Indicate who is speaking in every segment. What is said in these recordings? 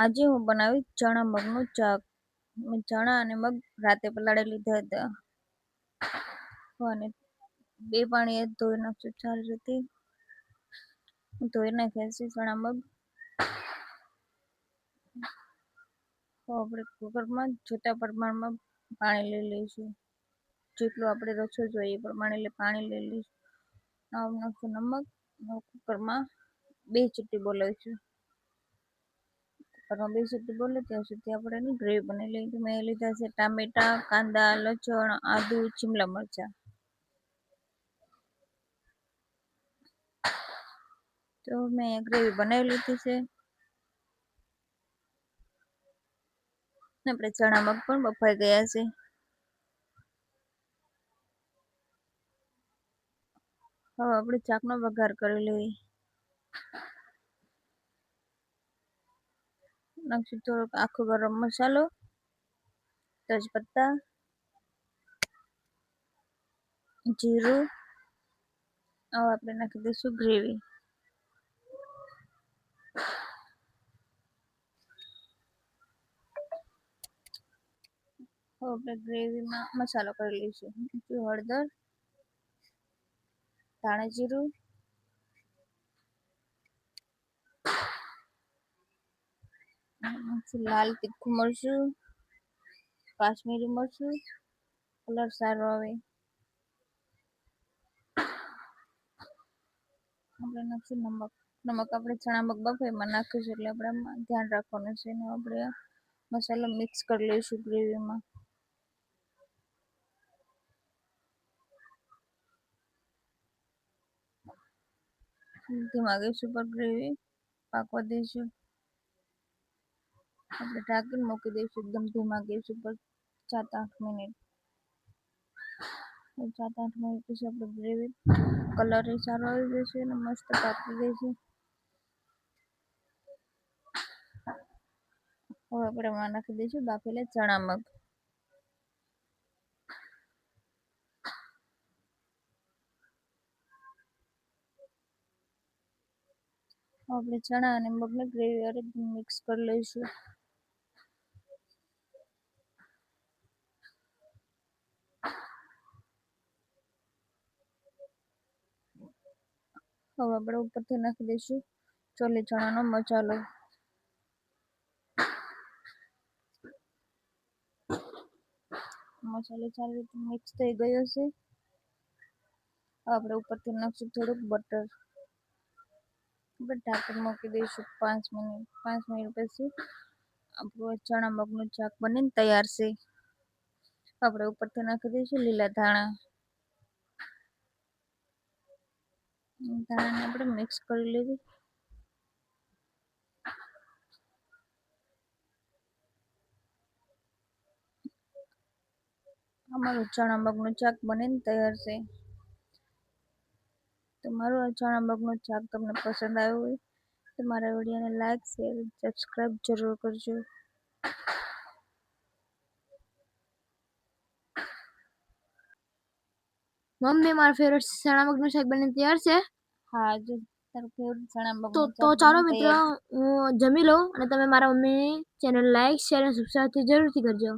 Speaker 1: આજે હું બનાવી ચણા મગનું ચાક. ચણા અને મગ રાતે પલાળી લીધા હતા. અને બે પાણીએ ધોઈ નાખશું. સારી રીતે ધોઈ નાખ્યા છે ચણા મગ. આપણે કુકરમાં જોતા પ્રમાણમાં પાણી લઈ લઈશું. જેટલું આપણે રસો જોઈએ એ પ્રમાણે પાણી લઈ લઈશું. નાખશું નમક કુકરમાં બે ચીટી બોલાવીશું. કુકરમાં બે ચીટી બોલે, ત્યાં સુધી આપણે એની ગ્રેવી બનાવી લઈએ. મેં લીધા છે ટામેટા, કાંદા લસણ આદુ, શિમલા મરચાં. તો મેં ગ્રેવી બનાવી લીધી છે. આપણે ચણા મગ પણ બફાઈ ગયા છે. હવે આપણે ચાકનો વઘાર કરી લઈએ. નાખશું થોડોક આખો ગરમ મસાલો, તેજપત્તા, જીરું, હવે આપણે નાખી દઈશું ગ્રેવી. હવે આપણે ગ્રેવીમાં મસાલો કરી લઈશું. હળદર, ધાણા જીરું લાલ તીખું મરચું કાશ્મીરી મરચું કલર સારો આવે આપણે નાખશું નમક નમક આપણે ચણા મગ બફાઈમાં નાખીશું એટલે આપણે ધ્યાન રાખવાનું છે અને આપણે મસાલો મિક્સ કરી લઈશું ગ્રેવીમાં ધીમા ગેસ ઉપર ગ્રેવી પાકવા દઈશું આપણે ઢાંકીને મૂકી દઈશું, એકદમ ધીમા ગેસ ઉપર સાત આઠ મિનિટ. સાત આઠ મિનિટ પછી આપણે ગ્રેવી કલર સારો આવી જશે અને મસ્ત પાકી ગઈ હવે આપણે એમાં નાખી દઈશું બાફેલા ચણા મગ. આપણે ચણા અને મગને ગ્રેવી અરે મિક્સ કરી લઈશું. હવે આપણે ઉપરથી નાખી દઈશું. ચોલી ચણાનો મસાલો. મસાલો સારી રીતે મિક્સ થઈ ગયો છે. આપણે ઉપરથી નાખશું થોડુંક બટર આપણે ઢાંકણ મૂકી દઈશું પાંચ મિનિટ પાંચ મિનિટ પછી આપણું ચણા મગનું શાક બનીને તૈયાર છે. આપણે ઉપરથી નાખી દઈશું લીલા ધાણા. ધાણાને આપણે મિક્સ કરી લીધું. અમારું ચણા મગનું શાક બનીને તૈયાર છે. તમારું ચણા મગનું શાક તમને પસંદ આવ્યું હોય તો મારા વિડીયોને લાઈક શેર સબસ્ક્રાઈબ જરૂર કરજો.
Speaker 2: મમ્મી મારા ફેવરેટ ચણા મગનું શાક બનીને તૈયાર છે.
Speaker 1: હા જો તારું ફેવરેટ ચણા
Speaker 2: તો તો ચાલો મિત્રો હું જમી લઉં અને તમે મારા મમ્મી ચેનલ લાઈક શેર અને સબસ્ક્રાઇબ જરૂરથી કરજો.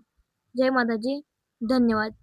Speaker 2: જય માતાજી ધન્યવાદ.